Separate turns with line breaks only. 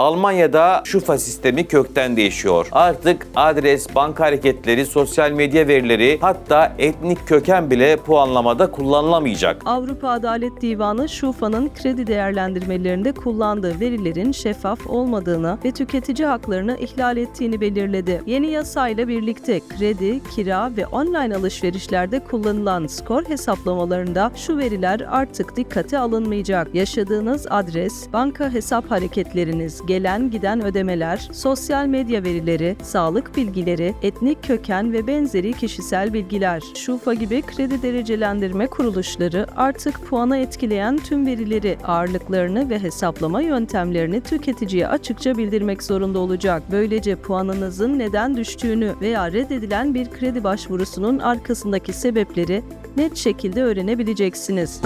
Almanya'da Şufa sistemi kökten değişiyor. Artık adres, banka hareketleri, sosyal medya verileri hatta etnik köken bile puanlamada kullanılamayacak.
Avrupa Adalet Divanı Şufa'nın kredi değerlendirmelerinde kullandığı verilerin şeffaf olmadığını ve tüketici haklarını ihlal ettiğini belirledi. Yeni yasayla birlikte kredi, kira ve online alışverişlerde kullanılan skor hesaplamalarında şu veriler artık dikkate alınmayacak. Yaşadığınız adres, banka hesap hareketleriniz, gelen giden ödemeler, sosyal medya verileri, sağlık bilgileri, etnik köken ve benzeri kişisel bilgiler. Şufa gibi kredi derecelendirme kuruluşları artık puana etkileyen tüm verileri, ağırlıklarını ve hesaplama yöntemlerini tüketiciye açıkça bildirmek zorunda olacak. Böylece puanınızın neden düştüğünü veya reddedilen bir kredi başvurusunun arkasındaki sebepleri net şekilde öğrenebileceksiniz.